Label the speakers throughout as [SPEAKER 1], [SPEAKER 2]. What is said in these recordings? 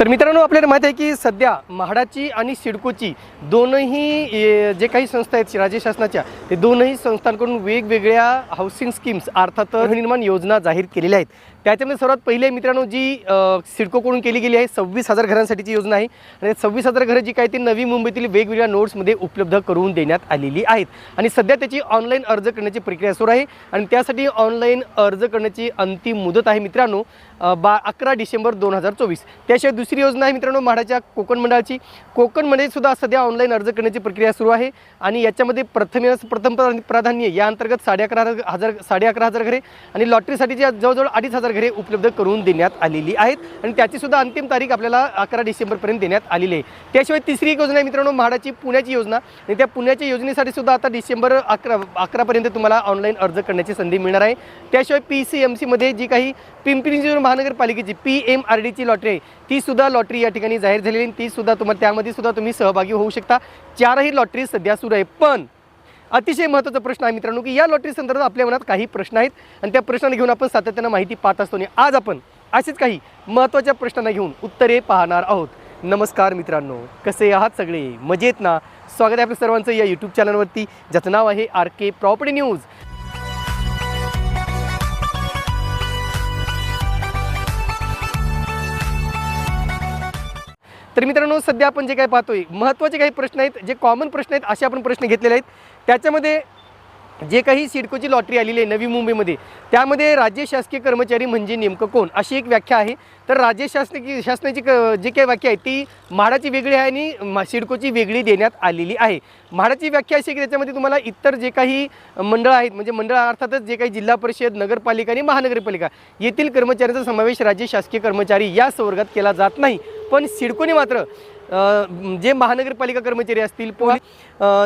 [SPEAKER 1] तर मित्रांनो आपल्याला माहिती आहे की सध्या म्हाडाची आणि सिडकोची दोनही जे काही संस्था आहेत राज्य शासनाच्या ते दोनही संस्थांकडून वेगवेगळ्या हाऊसिंग स्कीम्स अर्थात निर्माण योजना जाहीर केलेल्या आहेत. त्याच्यामध्ये सर्वात पहिले मित्रांनो जी सिडकोकडून केली गेली आहे सव्वीस हजार घरांसाठीची योजना आहे. आणि सव्वीस हजार घरं जी काय ती नवी मुंबईतील वेगवेगळ्या नोट्समध्ये उपलब्ध करून देण्यात आलेली आहेत. आणि सध्या त्याची ऑनलाईन अर्ज करण्याची प्रक्रिया सुरू आहे. आणि त्यासाठी ऑनलाईन अर्ज करण्याची अंतिम मुदत आहे मित्रांनो बा अकरा डिसेंबर दोन हजार चोवीस. त्याशिवाय दुसरी योजना आहे मित्रांनो म्हाडाच्या कोकण मंडळाची. कोकणमध्ये सुद्धा सध्या ऑनलाईन अर्ज करण्याची प्रक्रिया सुरू आहे. आणि याच्यामध्ये प्रथम प्रथम प्राधान्य या अंतर्गत साडे अकरा हजार साडे अकरा हजार घरे आणि लॉटरीसाठीच्या जवळजवळ अडीच हजार घरे उपलब्ध करून देण्यात आलेली आहेत आणि त्याची सुद्धा अंतिम तारीख आपल्याला अकरा डिसेंबरपर्यंत देण्यात आलेली आहे. त्याशिवाय तिसरी एक योजना आहे मित्रांनो म्हाडाची पुण्याची योजना. आणि त्या पुण्याच्या योजनेसाठी सुद्धा आता डिसेंबर अकरा अकरापर्यंत तुम्हाला ऑनलाईन अर्ज करण्याची संधी मिळणार आहे. त्याशिवाय पी सी एम सीमध्ये जी काही पिंपरी चिंचवड महानगरपालिकेची पी एम आर डीची लॉटरी आहे ती सुद्धा लॉटरी या ठिकाणी जाहीर झालेली आहे. ती सुद्धा तुम्हाला त्यामध्ये सुद्धा तुम्ही सहभागी होऊ शकता. चारही लॉटरी सध्या सुरू आहे. पण अतिशय महत्त्वाचा प्रश्न आहे मित्रांनो की या लॉटरी संदर्भात आपल्या मनात काही प्रश्न आहेत आणि त्या प्रश्नांना घेऊन आपण सातत्यानं माहिती पाहत असतो. आणि आज आपण असेच काही महत्त्वाच्या प्रश्नांना घेऊन उत्तरे पाहणार आहोत. नमस्कार मित्रांनो कसे आहात सगळे? मजेत ना? स्वागत आहे आपल्या सर्वांचं या यूट्यूब चॅनलवरती ज्याचं नाव आहे आर के प्रॉपर्टी न्यूज तर मित्रांनो सध्या आपण जे काही पाहतोय महत्त्वाचे काही प्रश्न आहेत जे कॉमन प्रश्न आहेत असे आपण प्रश्न घेतलेले आहेत. त्याच्यामध्ये जे काही सिडकोची लॉटरी आलेली आहे नवी मुंबईमध्ये त्यामध्ये राज्य शासकीय कर्मचारी म्हणजे नेमकं कोण? अशी एक व्याख्या आहे. तर राज्य शासकीय शासनाची क जी काही व्याख्या आहे ती म्हाडाची वेगळी आहे आणि मा- सिडकोची वेगळी देण्यात आलेली आहे. म्हाडाची व्याख्या अशी की त्याच्यामध्ये तुम्हाला इतर जे काही मंडळ आहेत म्हणजे मंडळ अर्थातच जे काही जिल्हा परिषद नगरपालिका आणि महानगरपालिका येथील कर्मचाऱ्यांचा समावेश राज्य शासकीय कर्मचारी या संवर्गात केला जात नाही. पण सिडकोने मात्र जे महानगरपालिका कर्मचारी असतील पोलीस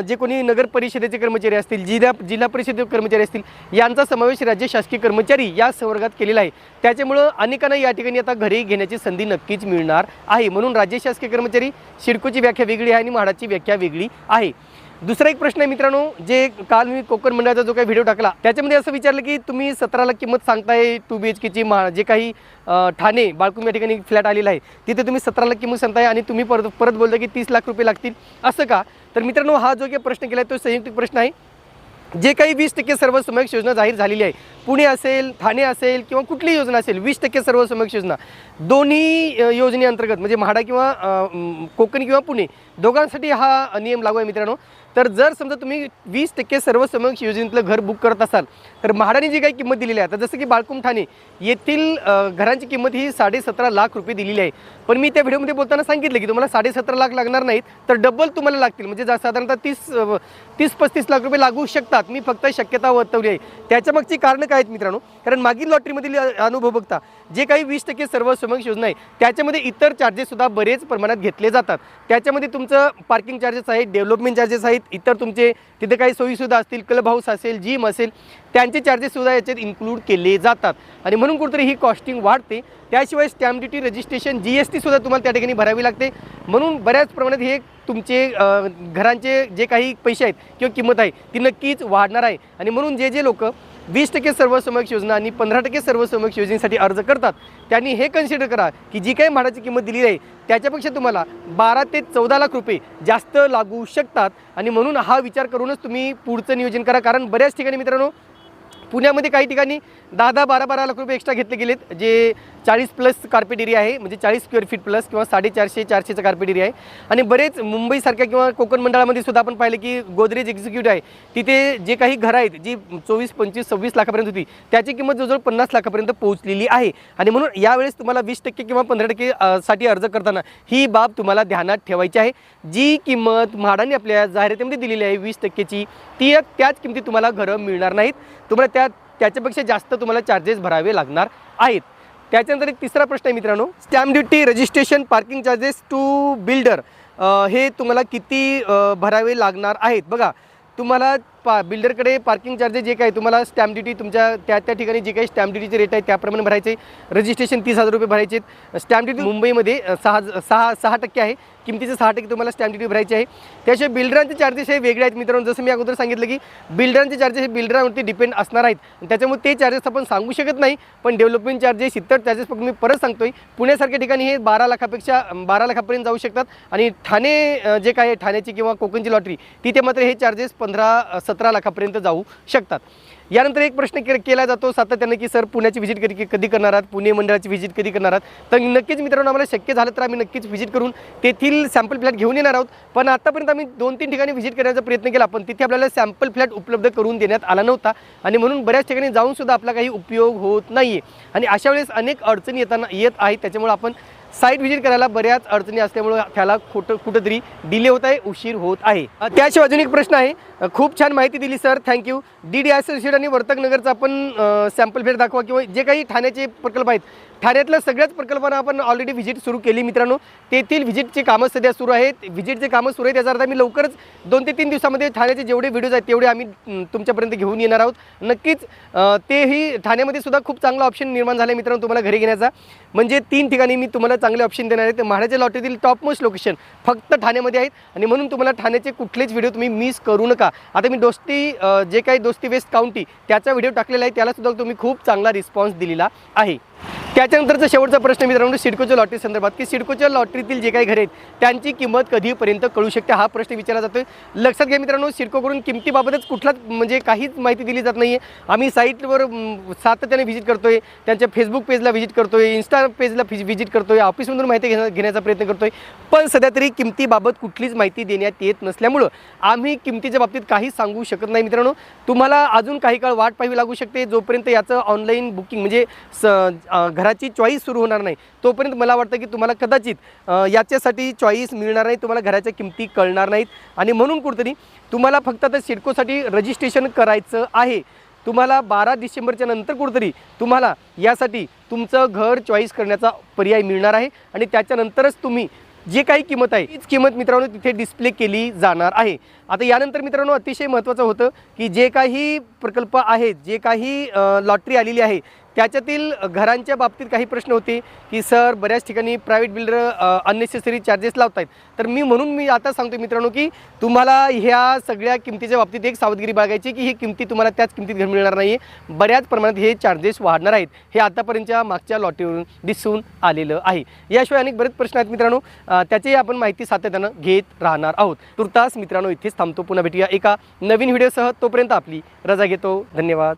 [SPEAKER 1] जे कोणी नगर परिषदेचे कर्मचारी असतील जिल्हा जिल्हा परिषदेचे कर्मचारी असतील यांचा समावेश राज्य शासकीय कर्मचारी या संवर्गात केलेला आहे. त्याच्यामुळं अनेकांना या ठिकाणी आता घरी घेण्याची संधी नक्कीच मिळणार आहे. म्हणून राज्य शासकीय कर्मचारी शिडकोची व्याख्या वेगळी आहे आणि म्हाडाची व्याख्या वेगळी आहे. दुसरा एक प्रश्न आहे मित्रांनो जे काल मी कोकण मंडळाचा जो काही व्हिडिओ टाकला त्याच्यामध्ये असं विचारलं की तुम्ही सतराला किंमत सांगताय टू बी एच केची महा जे काही ठाणे बाळकुम या ठिकाणी फ्लॅट आलेला आहे तिथे तुम्ही सतराला किंमत सांगताय आणि तुम्ही परत परत बोलता की तीस लाख रुपये लागतील असं का? तर मित्रांनो हा जो काही प्रश्न केला आहे तो संयुक्त प्रश्न आहे. जे काही वीस टक्के सर्वसमावेश योजना जाहीर झालेली आहे पुणे असेल ठाणे असेल किंवा कुठलीही योजना असेल वीस टक्के सर्वसमावेश योजना दोन्ही योजनेअंतर्गत म्हणजे म्हाडा किंवा कोकण किंवा पुणे दोघांसाठी हा नियम लागू आहे मित्रांनो. तर जर समजा तुम्ही वीस टक्के सर्वसमावेश योजनेतलं घर बुक करत असाल तर म्हाडाने जी काही किंमत दिलेली आहे आता जसं की बाळकुम ठाणे येथील घरांची किंमत ही साडेसतरा लाख रुपये दिलेली आहे. पण मी त्या व्हिडिओमध्ये बोलताना सांगितलं की तुम्हाला साडेसतरा लाख लागणार नाहीत तर डबल तुम्हाला लागतील. म्हणजे जा साधारणतः तीस तीस पस्तीस लाख रुपये लागू शकतात. मी फक्त शक्यता वर्तवली आहे. त्याच्यामागची कारणं काय आहेत मित्रांनो? कारण मागील लॉटरीमधील अनुभव बघता जे काही वीस टक्के सर्वसमावेश योजना आहे त्याच्यामध्ये इतर चार्जेससुद्धा बरेच प्रमाणात घेतले जातात. त्याच्यामध्ये तुमचं पार्किंग चार्जेस आहेत डेव्हलपमेंट चार्जेस आहेत इतर तुमचे तिथे काही सोयीसुद्धा असतील क्लब हाऊस असेल जिम असेल त्यांचे चार्जेससुद्धा याच्यात इन्क्लूड केले जातात. आणि म्हणून कुठेतरी ही कॉस्टिंग वाढते. त्याशिवाय stamp duty registration G S T सुद्धा तुम्हाला त्या ठिकाणी भरावी लागते. म्हणून बऱ्याच प्रमाणात हे तुमचे घरांचे जे काही पैसे आहेत किंवा किंमत आहे ती नक्कीच वाढणार आहे. आणि म्हणून जे जे लोक वीस टक्के सर्वसमक्ष योजना आणि पंधरा टक्के सर्वसमक्ष योजनेसाठी अर्ज करतात. त्यांनी हे कन्सिडर करा की जी काही म्हाडाची किंमत दिली आहे त्याच्यापेक्षा तुम्हाला बारा ते चौदा लाख रुपये जास्त लागू शकतात. आणि म्हणून हा विचार करूनच तुम्ही पुढचं नियोजन करा. कारण बऱ्याच ठिकाणी मित्रांनो पुण्यामध्ये काही ठिकाणी दहा दहा बारा बारा लाख रुपये एक्स्ट्रा घेतले गेलेत जे चाळीस प्लस कार्पेट एरिया आहे म्हणजे चाळीस स्क्वेअर फीट प्लस किंवा साडेचारशे चारशेचा कार्पेट एरिया आहे. आणि बरेच मुंबईसारख्या किंवा कोकण मंडळामध्ये सुद्धा आपण पाहिलं की गोदरेज एक्झिक्युटिव्ह आहे. तिथे जे काही घरं आहेत जी चोवीस पंचवीस सव्वीस लाखापर्यंत होती त्याची किंमत जवळजवळ पन्नास लाखापर्यंत पोहोचलेली आहे. आणि म्हणून यावेळेस तुम्हाला वीस टक्के किंवा पंधरा टक्के साठी अर्ज करताना ही बाब तुम्हाला ध्यानात ठेवायची आहे. जी किंमत म्हाडाने आपल्या जाहिरातीमध्ये दिलेली आहे वीस टक्केची ती त्याच किमतीत तुम्हाला घरं मिळणार नाहीत. तुम्हाला त्या त्याच्यापेक्षा जास्त तुम्हाला चार्जेस भरावे लागणार आहेत. त्याच्यानंतर एक तिसरा प्रश्न आहे मित्रांनो stamp duty registration parking charges to builder हे तुम्हाला किती भरावे लागणार आहेत? बघा तुम्हाला पा बिल्डरकडे पार्किंग चार्जेस जे काही तुम्हाला स्टॅम्प ड्युटी तुमच्या त्या त्या ठिकाणी जे काही स्टॅम्प ड्युटीचे रेट आहे त्याप्रमाणे भरायचे. रजिस्ट्रेशन तीस हजार रुपये भरायचे स्टॅम्प ड्युटी मुंबईमध्ये सहा सहा सहा टक्के आहे. किमतीचे सहा टक्के तुम्हाला स्टॅम्प ड्युटी भरायची आहे. त्याशिवाय बिल्डरांचे चार्जेस हे वेगळे आहेत. मित्रांनो जसं मी अगोदर सांगितलं की बिल्डरांचे चार्जेस हे बिल्डरांवरती डिपेंड असणार आहेत. त्याच्यामुळे ते चार्जेस आपण सांगू शकत नाही पण डेव्हलपमेंट चार्जेस इतर चार्जेस फक्त मी परत सांगतोय. पुण्यासारख्या ठिकाणी हे बारा लाखापेक्षा बारा लाखापर्यंत जाऊ शकतात. आणि ठाणे जे काय आहे ठाण्याची किंवा कोकणची लॉटरी तिथे मात्र हे चार्जेस पंधरा सतरा लाखापर्यंत जाऊ शकतात. यानंतर एक प्रश्न के केला जातो सातत्याने की सर पुण्याची व्हिजिट कधी कधी करणार आहात? पुणे मंडळाची व्हिजिट कधी करणार आहात? तर नक्कीच मित्रांनो आम्हाला शक्य झालं तर आम्ही नक्कीच व्हिजिट करून तेथील सॅम्पल फ्लॅट घेऊन येणार आहोत. पण आतापर्यंत आम्ही दोन तीन ठिकाणी व्हिजिट करण्याचा प्रयत्न केला पण तिथे आपल्याला सॅम्पल फ्लॅट उपलब्ध करून देण्यात आला नव्हता. आणि म्हणून बऱ्याच ठिकाणी जाऊनसुद्धा आपला काही उपयोग होत नाही आहे आणि अशा वेळेस अनेक अडचणी येताना येत आहेत. त्याच्यामुळे आपण साईट व्हिजिट करायला बऱ्याच अडचणी असल्यामुळं त्याला कुठं कुठंतरी डिले होत आहे उशीर होत आहे. त्याशिवाय अजून एक प्रश्न आहे. खूप छान माहिती दिली sir. Thank you D D S आणि वर्तकनगरचा आपण सॅम्पल फेर दाखवा किंवा जे काही ठाण्याचे प्रकल्प आहेत. ठाण्यातल्या सगळ्याच प्रकल्पांना आपण ऑलरेडी व्हिजिट सुरू केली मित्रांनो. तेथील व्हिजिटची कामं सध्या सुरू आहेत. व्हिजिटचे कामं सुरू आहेत. याचा अर्थ आम्ही लवकरच दोन ते तीन दिवसामध्ये ठाण्याचे जेवढे व्हिडिओज आहेत तेवढे आम्ही तुमच्यापर्यंत घेऊन येणार आहोत. नक्कीच तेही ठाण्यामध्ये सुद्धा खूप चांगला ऑप्शन निर्माण झाला आहे मित्रांनो तुम्हाला घरी घेण्याचा. म्हणजे तीन ठिकाणी मी तुम्हाला चांगले ऑप्शन देणार आहे ते म्हाडाच्या लॉटरीतील टॉप मोस्ट लोकेशन फक्त ठाण्यामध्ये आहेत. आणि म्हणून तुम्हाला ठाण्याचे कुठलेच व्हिडिओ तुम्ही मिस करू नका. आता मी दोस्ती जे काही दोस्ती वेस्ट काउंटी त्याचा व्हिडिओ टाकलेला आहे. त्याला सुद्धा तुम्ही खूप चांगला रिस्पॉन्स दिलेला आहे. त्याच्यानंतरचा शेवटचा प्रश्न मित्रांनो सिडकोच्या लॉटरी संदर्भात की सिडकोच्या लॉटरीतील जे काही घरे आहेत त्यांची किंमत कधीपर्यंत कळू शकते? हा प्रश्न विचारला जातोय. लक्षात घ्या मित्रांनो सिडकोकडून किमतीबाबतच कुठलाच म्हणजे काहीच माहिती दिली जात नाही आहे आम्ही साईटवर सातत्याने व्हिजिट करतोय त्यांच्या फेसबुक पेजला व्हिजिट करतोय इन्स्टा पेजला व्हिजिट करतोय ऑफिसमधून माहिती घेण्या घेण्याचा प्रयत्न करतोय. पण सध्या तरी किमतीबाबत कुठलीच माहिती देण्यात येत नसल्यामुळं आम्ही किमतीच्या बाबतीत काहीच सांगू शकत नाही मित्रांनो. तुम्हाला अजून काही काळ वाट पाहावी लागू शकते जोपर्यंत याचं ऑनलाईन बुकिंग म्हणजे स घराची चॉईस सुरू होणार नाही. तोपर्यंत मला वाटतं की तुम्हाला कदाचित याच्यासाठी चॉईस मिळणार नाही तुम्हाला घराच्या किमती कळणार नाहीत. आणि म्हणून कुठंतरी तुम्हाला फक्त आता सिडकोसाठी रजिस्ट्रेशन करायचं आहे. तुम्हाला बारा डिसेंबरच्या नंतर कुठंतरी तुम्हाला यासाठी तुमचं घर चॉईस करण्याचा पर्याय मिळणार आहे. आणि त्याच्यानंतरच तुम्ही जे काही किंमत आहे तीच किंमत मित्रांनो तिथे डिस्प्ले केली जाणार आहे. आता यानंतर मित्रांनो अतिशय महत्त्वाचं होतं की जे काही प्रकल्प आहेत जे काही लॉटरी आलेली आहे त्याच्यातील घरांच्या बाबतीत काही प्रश्न होते की सर बऱ्याच ठिकाणी प्रायव्हेट बिल्डर अननेसेसरी चार्जेस लावत आहेत तर मी म्हणून मी आता सांगतो मित्रांनो की तुम्हाला ह्या सगळ्या किमतीच्या बाबतीत एक सावधगिरी बाळगायची की ही किमती तुम्हाला त्याच किमतीत घर मिळणार नाही आहे बऱ्याच प्रमाणात हे चार्जेस वाढणार आहेत. हे आतापर्यंतच्या मागच्या लॉटरीवरून दिसून आलेलं आहे. याशिवाय अनेक बरेच प्रश्न आहेत मित्रांनो. त्याचीही आपण माहिती सातत्यानं घेत राहणार आहोत. तुर्तास मित्रांनो इथेच थांबतो. पुन्हा भेटूया एका नवीन व्हिडिओसह तोपर्यंत आपली रजा घेतो. धन्यवाद.